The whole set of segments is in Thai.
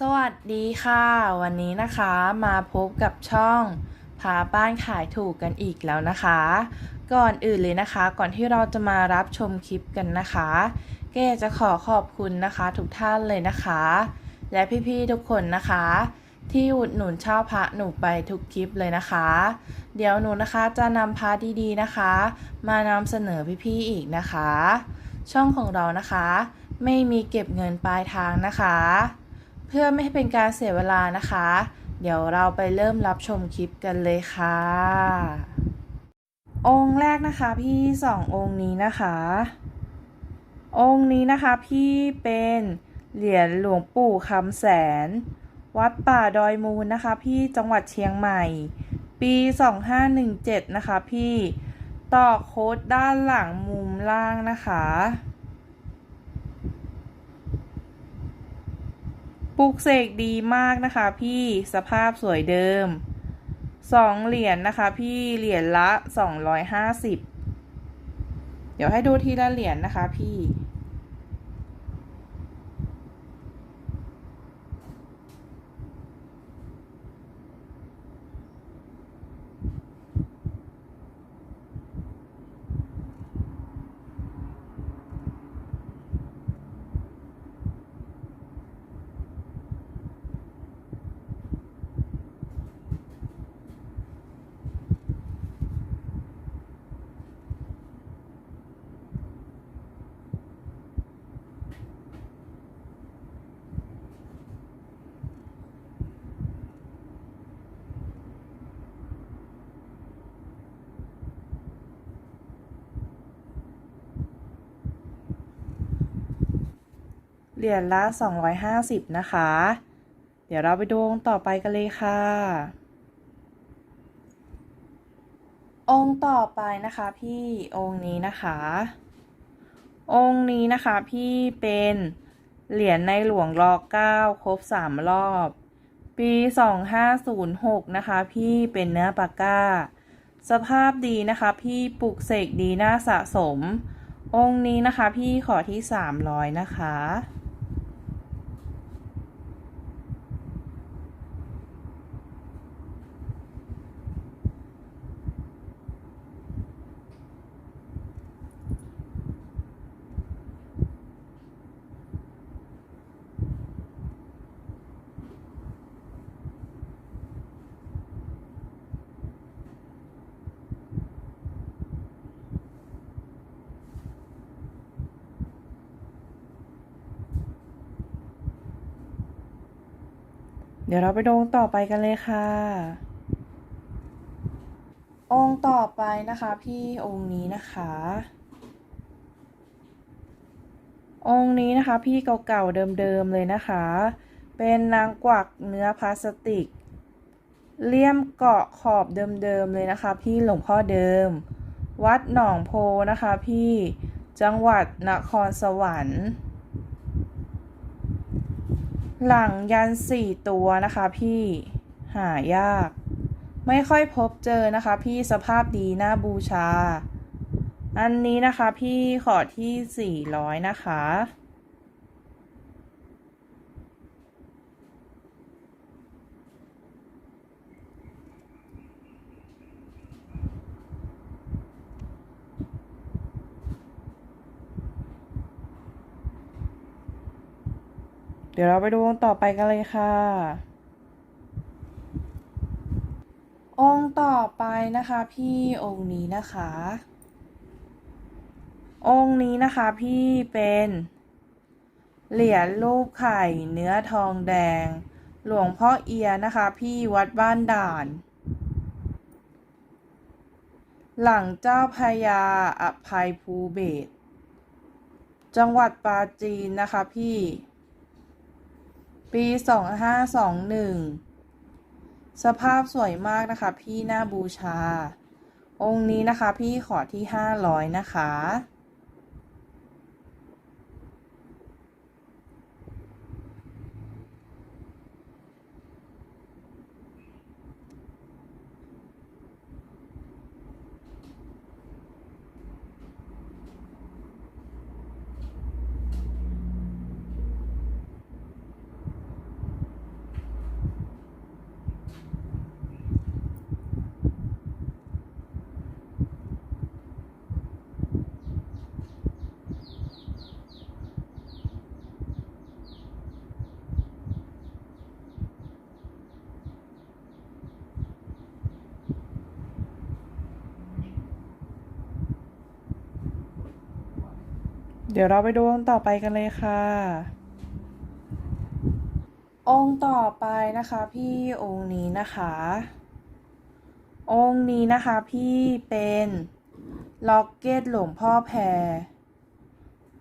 สวัสดีค่ะ วันนี้นะคะมาพบกับช่องพาบ้านขายถูกกันอีกแล้วนะคะ ก่อนอื่นเลยนะคะ ก่อนที่เราจะมารับชมคลิปกันนะคะเกจะขอขอบคุณนะคะทุกท่านเลยนะคะ และพี่ๆทุกคนนะคะ ที่อุดหนุนเช่อพระหนูไปทุกคลิปเลยนะคะ เดี๋ยวหนูนะคะจะนำพระดีๆนะคะ มานำเสนอพี่ๆอีกนะคะ ช่องของเรานะคะ ไม่มีเก็บเงินปลายทางนะคะ เพื่อไม่ให้เป็นการเสียเวลานะคะ เดี๋ยวเราไปเริ่มรับชมคลิปกันเลยค่ะ องค์แรกนะคะพี่สององค์นี้นะคะ องค์นี้นะคะพี่เป็นเหรียญหลวงปู่คำแสน วัดป่าดอยมูลนะคะ พี่จังหวัดเชียงใหม่ ปี 2517 นะคะพี่ต่อโค้ดด้านหลังมุมล่างนะคะ ปลูกเสกดีมากนะคะพี่สภาพสวยเดิมสองเหรียญนะคะพี่เหรียญละสองร้อยห้าสิบเดี๋ยวให้ดูทีละเหรียญนะคะพี่ เหรียญละ 250 นะคะ เดี๋ยวเราไปดูองค์ต่อไปกันเลยค่ะ องค์ต่อไปนะคะพี่องค์นี้นะคะ องค์นี้นะคะพี่เป็นเหรียญในหลวงรอเก้าครบสามรอบ ปี 2506 นะคะ พี่เป็นเนื้อปากกาสภาพดีนะคะพี่ปลูกเสกดีน่าสะสม องค์นี้นะคะพี่ขอที่ 300 นะคะ ดี๋ยวเราไปดูองค์ต่อไปกันเลยค่ะ องค์ต่อไปนะคะพี่องค์นี้นะคะ องค์นี้นะคะพี่เก่าๆเดิมๆเลยนะคะ เป็นนางกวักเนื้อพลาสติก เลี่ยมเกาะขอบเดิมๆเลยนะคะ พี่หลวงพ่อเดิม วัดหนองโพนะคะพี่จังหวัดนครสวรรค์ หลังยันสี่ตัวนะคะพี่หายาก ไม่ค่อยพบเจอนะคะ พี่สภาพดีน่าบูชา อันนี้นะคะพี่ขอที่สี่ร้อยนะคะ เดี๋ยวเราไปดูองค์ต่อไปกันเลยค่ะ องค์ต่อไปนะคะพี่องค์นี้นะคะ องค์นี้นะคะพี่เป็นเหรียญรูปไข่เนื้อทองแดง หลวงพ่อเอียนะคะ พี่วัดบ้านด่าน หลังเจ้าพญาอภัยภูเบศจังหวัดปราจีนนะคะพี่ ปี2521สภาพสวยมากนะคะ พี่หน้าบูชา องค์นี้นะคะ พี่ขอที่500นะคะ เดี๋ยวเราไปดูองค์ต่อไปกันเลยค่ะ องค์ต่อไปนะคะพี่องค์นี้นะคะ องค์นี้นะคะพี่เป็นล็อกเก็ตหลวงพ่อแพร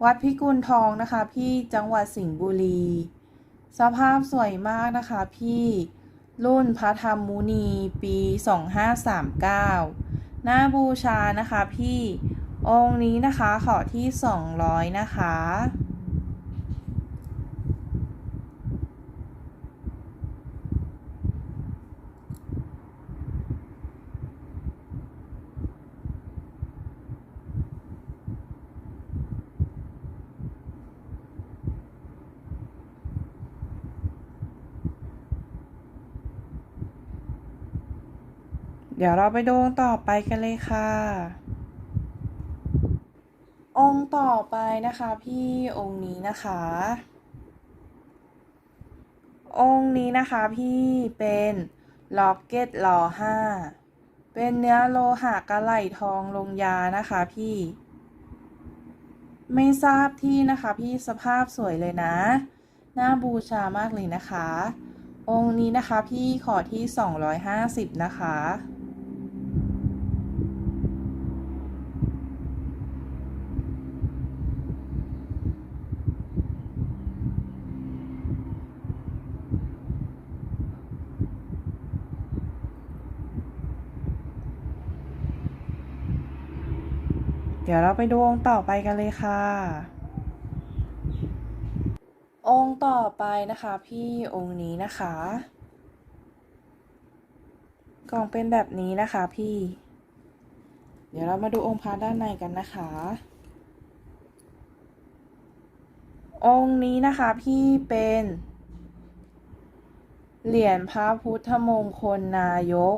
วัดพิกุลทองนะคะพี่จังหวัดสิงห์บุรี สภาพสวยมากนะคะพี่รุ่นพระธรรมมุนีปี 2539 หน้าบูชานะคะพี่ องค์นี้นะคะขอที่ 200 นะคะ เดี๋ยวเราไปดูองต่อไปกันเลยค่ะ องค์ต่อไปนะคะพี่องค์นี้นะคะ องค์นี้นะคะพี่เป็นล็อกเก็ตลอห้าเป็นเนื้อโลหะกระไหลทองลงยานะคะพี่ ไม่ทราบที่นะคะพี่สภาพสวยเลยนะ น่าบูชามากเลยนะคะ องค์นี้นะคะพี่ขอที่ 250 นะคะ เดี๋ยวเราไปดูองค์ต่อไปกันเลยค่ะ องค์ต่อไปนะคะ พี่องค์นี้นะคะ กล่องเป็นแบบนี้นะคะพี่ เดี๋ยวเรามาดูองค์พระด้านในกันนะคะ องค์นี้นะคะพี่เป็น เหรียญพระพุทธมงคลนายก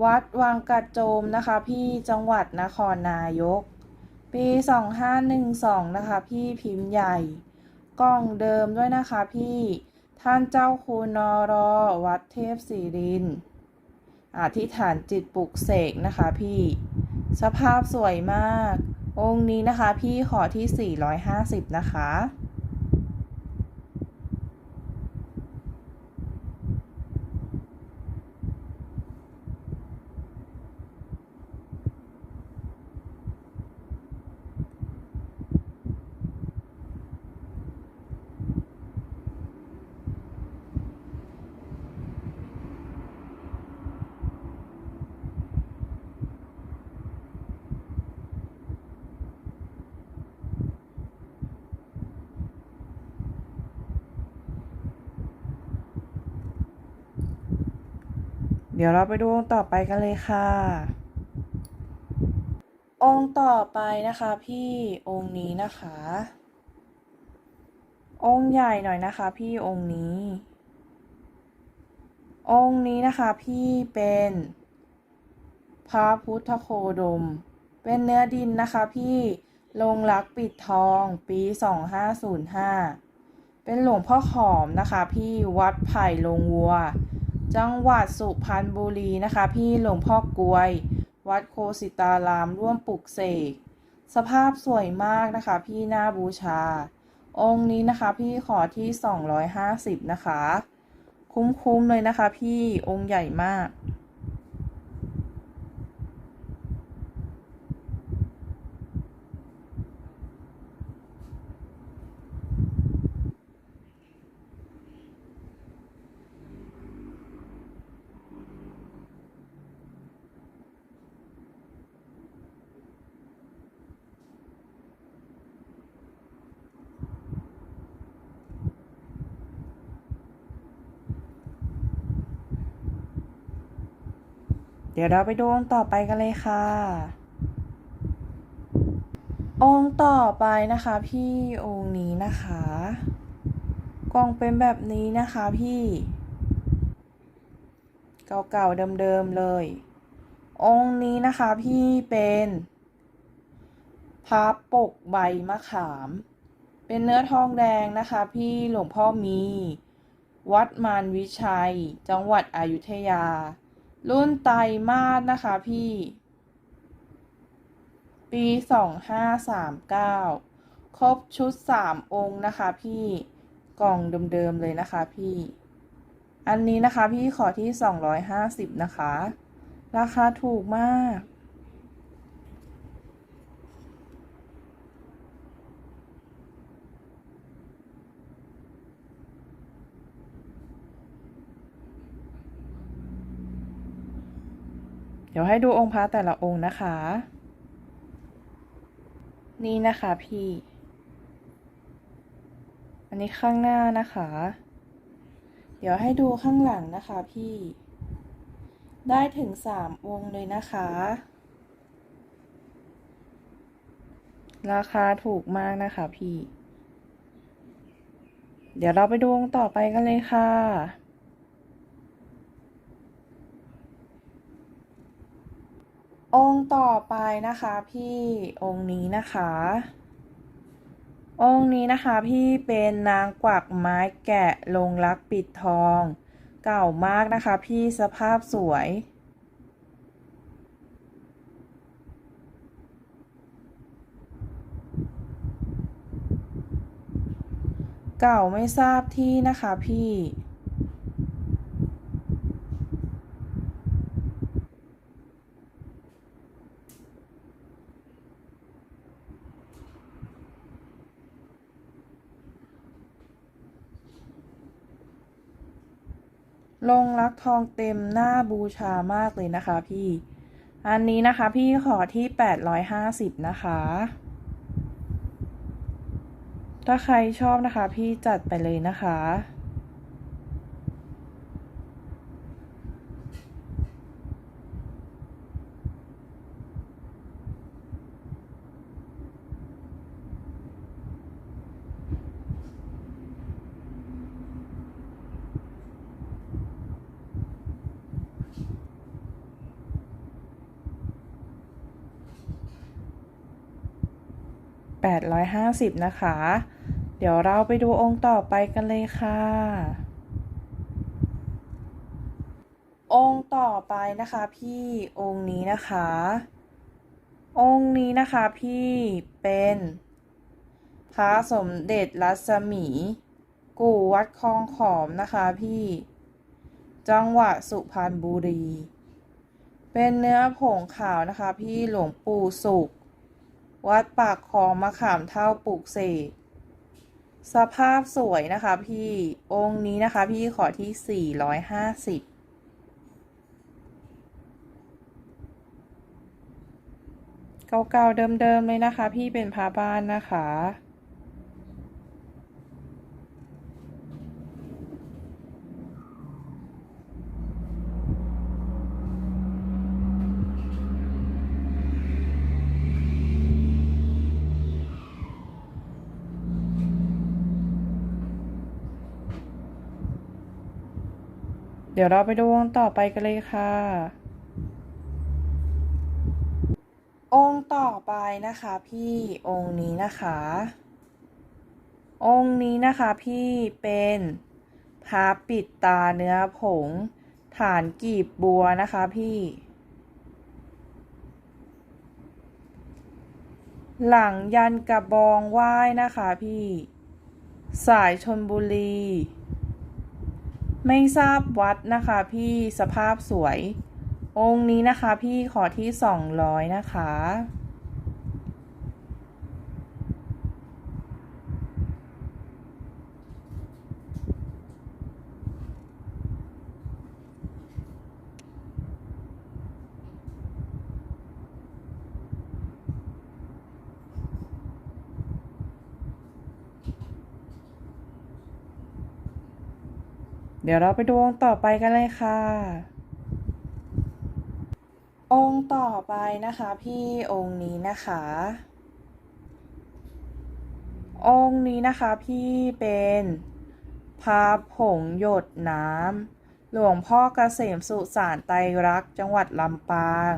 วัดวังกระโจมนะคะพี่จังหวัดนครนายก ปี 2512 นะคะพี่พิมพ์ใหญ่ กล้องเดิมด้วยนะคะพี่ท่านเจ้าคุณนรวัดเทพศิรินอธิษฐานจิตปลุกเสกนะคะพี่ สภาพสวยมาก องค์นี้นะคะพี่ขอที่ 450 นะคะ ดี๋ยวเราไปดูองค์ต่อไปกันเลยค่ะ องค์ต่อไปนะคะ พี่องค์นี้นะคะ องค์ใหญ่หน่อยนะคะ พี่องค์นี้ องค์นี้นะคะพี่เป็นพระพุทธโคดม เป็นเนื้อดินนะคะพี่ลงรักปิดทองปี 2505 เป็นหลวงพ่อขอมนะคะ พี่วัดไผ่ลงวัว จังหวัดสุพรรณบุรีนะคะ พี่หลวงพ่อกลวย วัดโคสิตารามร่วมปลุกเสก สภาพสวยมากนะคะ พี่หน้าบูชา องค์นี้นะคะ พี่ขอที่ 250 นะคะ คุ้มๆเลยนะคะ พี่องค์ใหญ่มาก เดี๋ยวเราไปดูองค์ต่อไปกันเลยค่ะ องค์ต่อไปนะคะ พี่องค์นี้นะคะ กล่องเป็นแบบนี้นะคะพี่ เก่าๆเดิมๆเลย องค์นี้นะคะพี่เป็นพระปกใบมะขาม เป็นเนื้อทองแดงนะคะ พี่หลวงพ่อมี วัดมารวิชัย จังหวัดอยุธยา รุ่นไตรมาสนะคะพี่ ปี 2539 ครบชุดสามองค์นะคะพี่กล่องเดิมๆเลยนะคะพี่ อันนี้นะคะพี่ขอที่ 250 นะคะ ราคาถูกมาก เดี๋ยวให้ดูองค์พระแต่ละองค์นะคะ นี่นะคะพี่ อันนี้ข้างหน้านะคะ เดี๋ยวให้ดูข้างหลังนะคะพี่ ได้ถึงสามองค์เลยนะคะ ราคาถูกมากนะคะพี่ เดี๋ยวเราไปดูองค์ต่อไปกันเลยค่ะ องค์ต่อไปนะคะพี่องค์นี้นะคะ องค์นี้นะคะพี่เป็นนางกวักไม้แกะลงรักปิดทอง เก่ามากนะคะพี่สภาพสวยเก่าไม่ทราบที่นะคะพี่ ลงรักทองเต็มหน้าบูชามากเลยนะคะพี่ อันนี้นะคะพี่ขอที่ 850 นะคะ ถ้าใครชอบนะคะพี่จัดไปเลยนะคะ 850 นะคะ เดี๋ยวเราไปดูองค์ต่อไปกันเลยค่ะ องค์ต่อไปนะคะพี่องค์นี้นะคะ องค์นี้นะคะพี่เป็นพระสมเด็จรัศมี กู่วัดคลองขอมนะคะพี่ จังหวัดสุพรรณบุรี เป็นเนื้อผงขาวนะคะพี่หลวงปู่สุข วัดปากคลองมะขามเท่าปลูกเสกสภาพสวยนะคะพี่องค์นี้นะคะพี่ขอที่ 450เก่าๆเดิมๆเลยนะคะ พี่เป็นพาบ้านนะคะ เดี๋ยวเราไปดูองค์ต่อไปกันเลยค่ะ องค์ต่อไปนะคะพี่องค์นี้นะคะ องค์นี้นะคะพี่เป็นพระปิดตาเนื้อผง ฐานกีบบัวนะคะพี่ หลังยันกระบองไหว้นะคะพี่ สายชนบุรี ไม่ทราบวัดนะคะพี่สภาพสวย องค์นี้นะคะพี่ขอที่สองร้อยนะคะ ดี๋ยวเราไปดูองค์ต่อไปกันเลยค่ะ องค์ต่อไปนะคะพี่องค์นี้นะคะ องค์นี้นะคะพี่เป็นพาผงหยดน้ำหลวงพ่อเกษมสุสานไตรรักจังหวัดลำปาง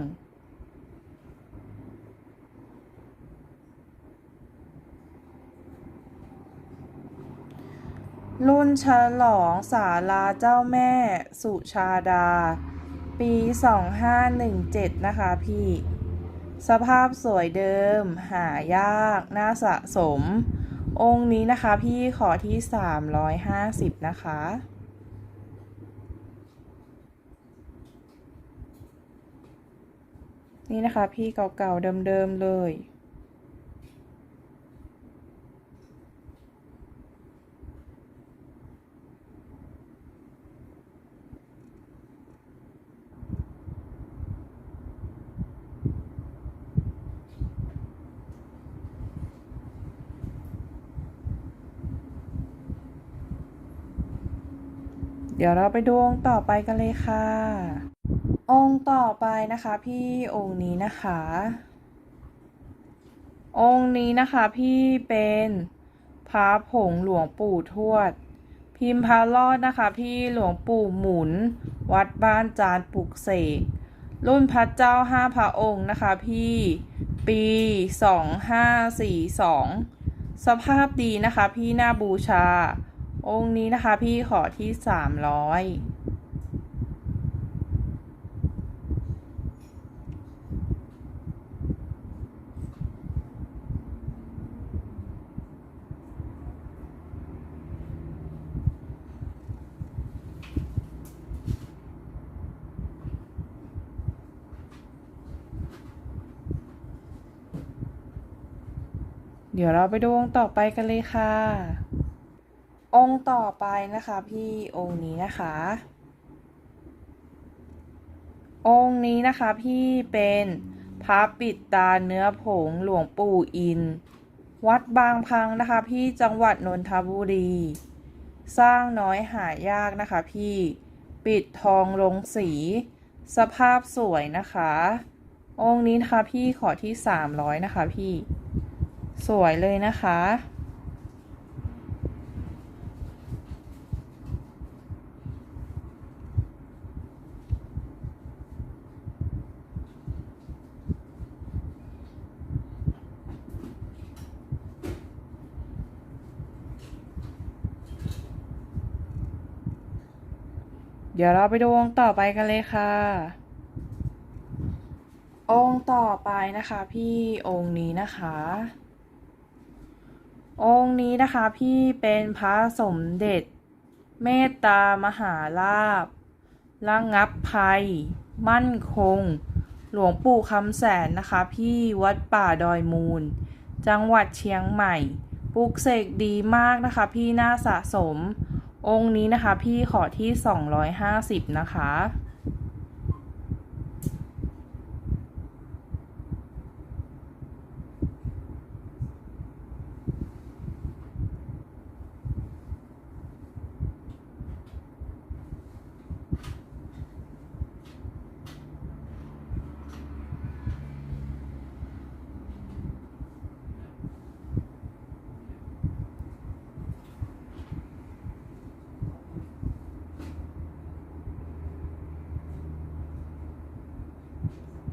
รุ่นฉลองศาลาเจ้าแม่สุชาดา ปี 2517 นะคะพี่ สภาพสวยเดิม หายาก น่าสะสม องค์นี้นะคะพี่ขอที่ 350 นะคะนี่นะคะพี่เก่าๆเดิมๆเลย ดี๋ยวเราไปดูองค์ต่อไปกันเลยค่ะ องค์ต่อไปนะคะ พี่องค์นี้นะคะ องค์นี้นะคะ พี่เป็นพระผงหลวงปู่ทวด พิมพ์พระรอดนะคะ พี่หลวงปู่หมุน วัดบ้านจานปลุกเสกรุ่นพระเจ้าห้าพระองค์นะคะ พี่ปีสองห้าสี่สองสภาพดีนะคะ พี่หน้าบูชา องค์นี้นะคะ พี่ขอที่สามร้อยเดี๋ยวเราไปดูองต่อไปกันเลยค่ะ องค์ต่อไปนะคะพี่องค์นี้นะคะ องค์นี้นะคะพี่เป็นพระปิดตาเนื้อผงหลวงปู่อิน วัดบางพังนะคะ พี่จังหวัดนนทบุรี สร้างน้อยหายากนะคะพี่ปิดทองลงสี สภาพสวยนะคะ องค์นี้นะคะพี่ขอที่300นะคะพี่ สวยเลยนะคะ ดี๋ยวเราไปดูองค์ต่อไปกันเลยค่ะ องค์ต่อไปนะคะ พี่องค์นี้นะคะ องค์นี้นะคะพี่เป็นพระสมเด็จ เมตตามหาลาภระงับภัย มั่นคง หลวงปู่คำแสนนะคะ พี่วัดป่าดอยมูล จังหวัดเชียงใหม่ ปลูกเสกดีมากนะคะ พี่น่าสะสม องค์นี้นะคะ พี่ขอที่ 250 นะคะ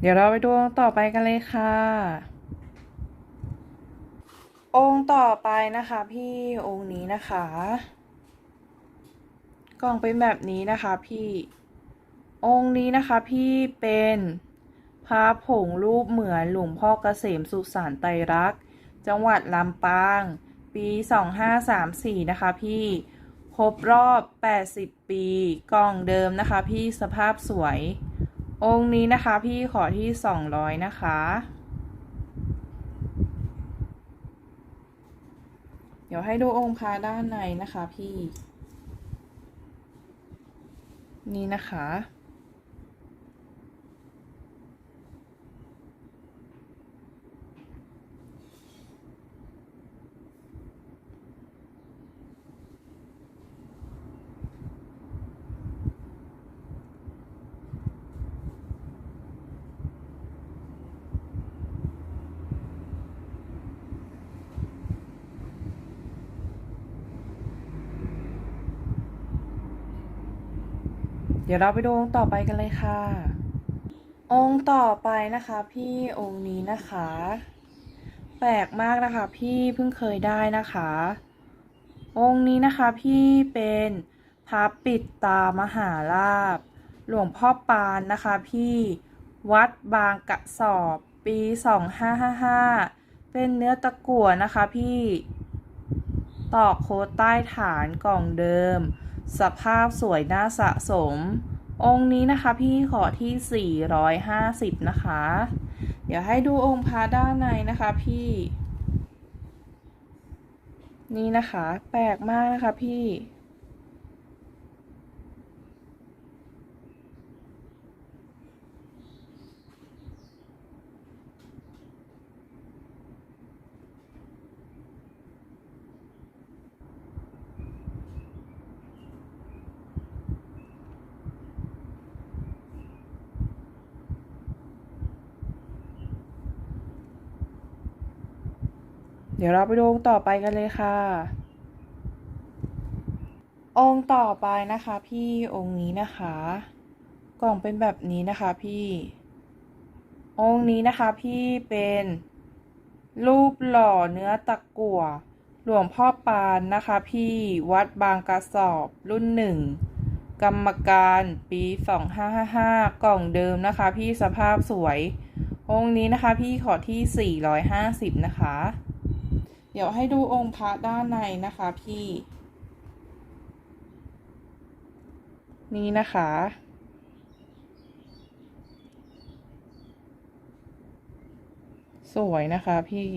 เดี๋ยวเราไปดูองค์ต่อไปกันเลยค่ะ องค์ต่อไปนะคะพี่องค์นี้นะคะ กล่องเป็นแบบนี้นะคะพี่องค์นี้นะคะพี่เป็นพระผงรูปเหมือนหลวงพ่อเกษมสุสานไตรรัก จังหวัดลำปาง ปี 2534 นะคะพี่ครบรอบ 80 ปี กล่องเดิมนะคะพี่สภาพสวย องค์นี้นะคะพี่ขอที่สองร้อยนะคะ เดี๋ยวให้ดูองค์พระด้านในนะคะพี่ นี่นะคะ เดี๋ยวเราไปดูองค์ต่อไปกันเลยค่ะ องค์ต่อไปนะคะ พี่องค์นี้นะคะ แปลกมากนะคะ พี่เพิ่งเคยได้นะคะ องค์นี้นะคะพี่เป็นพระปิดตามหาลาภหลวงพ่อปานนะคะพี่วัดบางกระสอบปี 2555 เป็นเนื้อตะกั่วนะคะพี่ ตอกโค้ดใต้ฐานกล่องเดิม สภาพสวยน่าสะสม องค์นี้นะคะพี่ขอที่ 450 นะคะ เดี๋ยวให้ดูองค์พระด้านในนะคะพี่ นี่นะคะ แปลกมากนะคะพี่ เดี๋ยวเราไปดูองค์ต่อไปกันเลยค่ะ องค์ต่อไปนะคะ พี่องค์นี้นะคะ กล่องเป็นแบบนี้นะคะพี่ องค์นี้นะคะพี่เป็นรูปหล่อเนื้อตะกั่วหลวงพ่อปานนะคะพี่วัดบางกระสอบรุ่นหนึ่งกรรมการปี 2555 กล่องเดิมนะคะ พี่สภาพสวย องค์นี้นะคะ พี่ขอที่ 450 นะคะ เดี๋ยวให้ดูองค์พระด้านในนะคะพี่ นี่นะคะ สวยนะคะพี่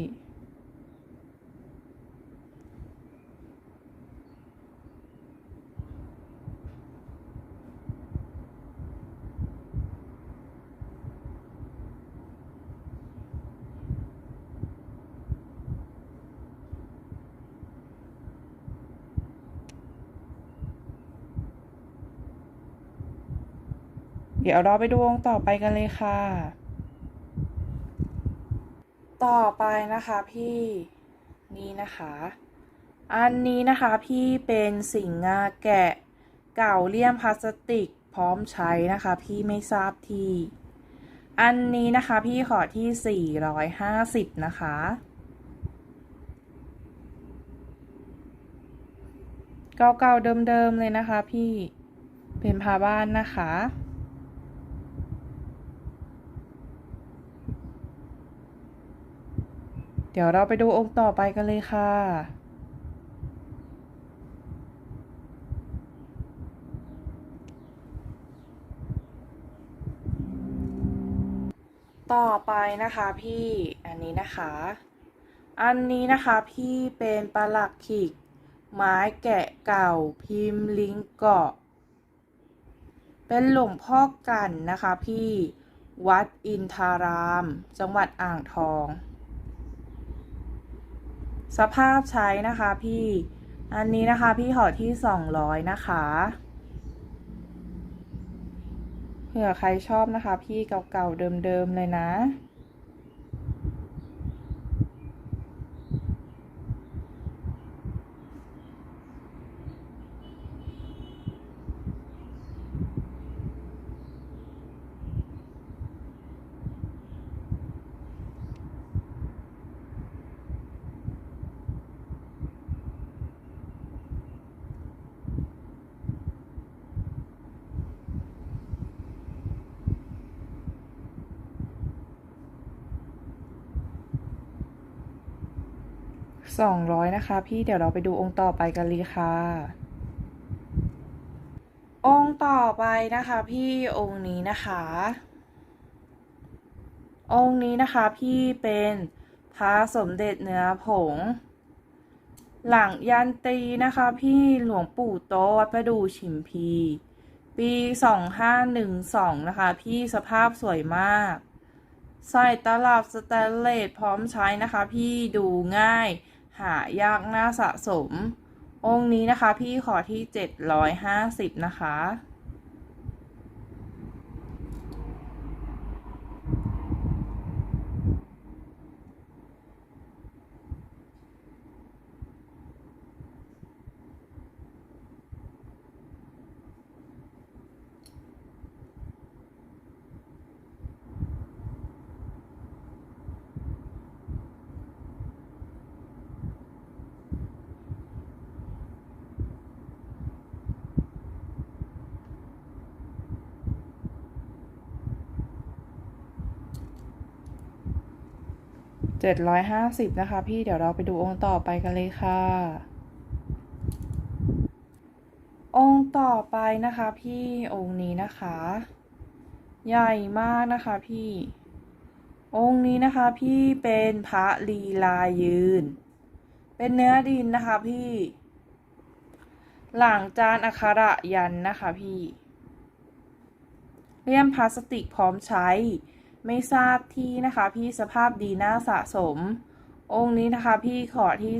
เดี๋ยวเราไปดูองค์ต่อไปกันเลยค่ะ ต่อไปนะคะพี่นี่นะคะ อันนี้นะคะพี่เป็นสิงงาแกะเก่าเลี่ยมพลาสติกพร้อมใช้นะคะ พี่ไม่ทราบที่ อันนี้นะคะพี่ขอที่ 450 นะคะ เก่าๆเดิมๆเลยนะคะพี่เป็นพาบ้านนะคะ เดี๋ยวเราไปดูองค์ต่อไปกันเลยค่ะ ต่อไปนะคะพี่อันนี้นะคะ อันนี้นะคะพี่เป็นปลักขิก ไม้แกะเก่าพิมพ์ลิงเกาะ เป็นหลวงพ่อกันนะคะพี่วัดอินทาราม จังหวัดอ่างทอง สภาพใช้นะคะพี่ อันนี้นะคะพี่ขอที่สองร้อยนะคะ เผื่อใครชอบนะคะ พี่เก่าๆเดิมๆเลยนะ สองร้อยนะคะ พี่เดี๋ยวเราไปดูองค์ต่อไปกันเลยค่ะ องค์ต่อไปนะคะ พี่องค์นี้นะคะ องค์นี้นะคะพี่เป็นพระสมเด็จเนื้อผง หลังยันตีนะคะ พี่หลวงปู่โตวัดประดูชิมพี ปีสองห้าหนึ่งสองนะคะ พี่สภาพสวยมากใส่ตลับสแตนเลสพร้อมใช้นะคะ พี่ดูง่าย หายากน่าสะสม องค์นี้นะคะพี่ขอที่ 750 นะคะ 750 นะคะ พี่เดี๋ยวเราไปดูองค์ต่อไปกันเลยค่ะ องค์ต่อไปนะคะพี่องค์นี้นะคะ ใหญ่มากนะคะพี่ องค์นี้นะคะพี่เป็นพระลีลายืน เป็นเนื้อดินนะคะพี่ หลังจานอักขระยันนะคะพี่เลี่ยมพลาสติกพร้อมใช้ ไม่ทราบที่นะคะพี่สภาพดีน่าสะสม องค์นี้นะคะพี่ขอที่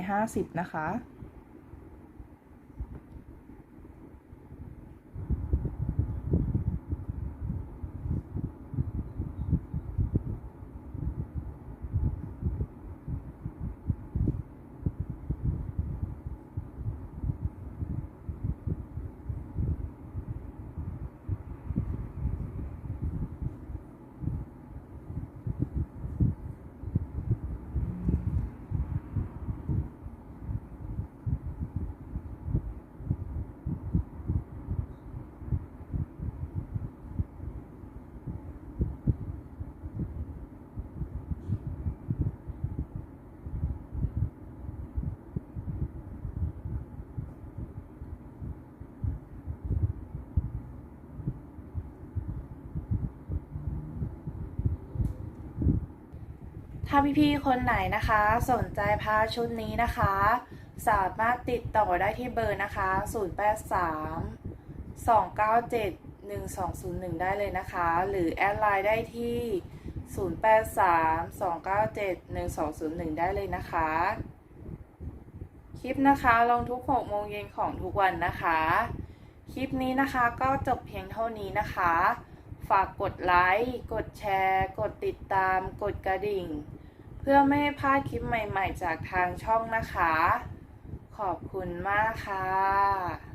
350 นะคะ ถ้าพี่ๆคนไหนนะคะ สนใจพาชุดนี้นะคะ สามารถติดต่อได้ที่เบอร์นะคะ 083 297 1201 ได้เลยนะคะ หรือแอดไลน์ได้ที่ 083 297 1201 ได้เลยนะคะ คลิปนะคะลงทุก 6 โมงเย็นของทุกวันนะคะ คลิปนี้นะคะก็จบเพียงเท่านี้นะคะ ฝากกดไลค์ กดแชร์ กดติดตาม กดกระดิ่ง เพื่อไม่ให้พลาดคลิปใหม่ๆ จากทางช่องนะคะ ขอบคุณมากค่ะ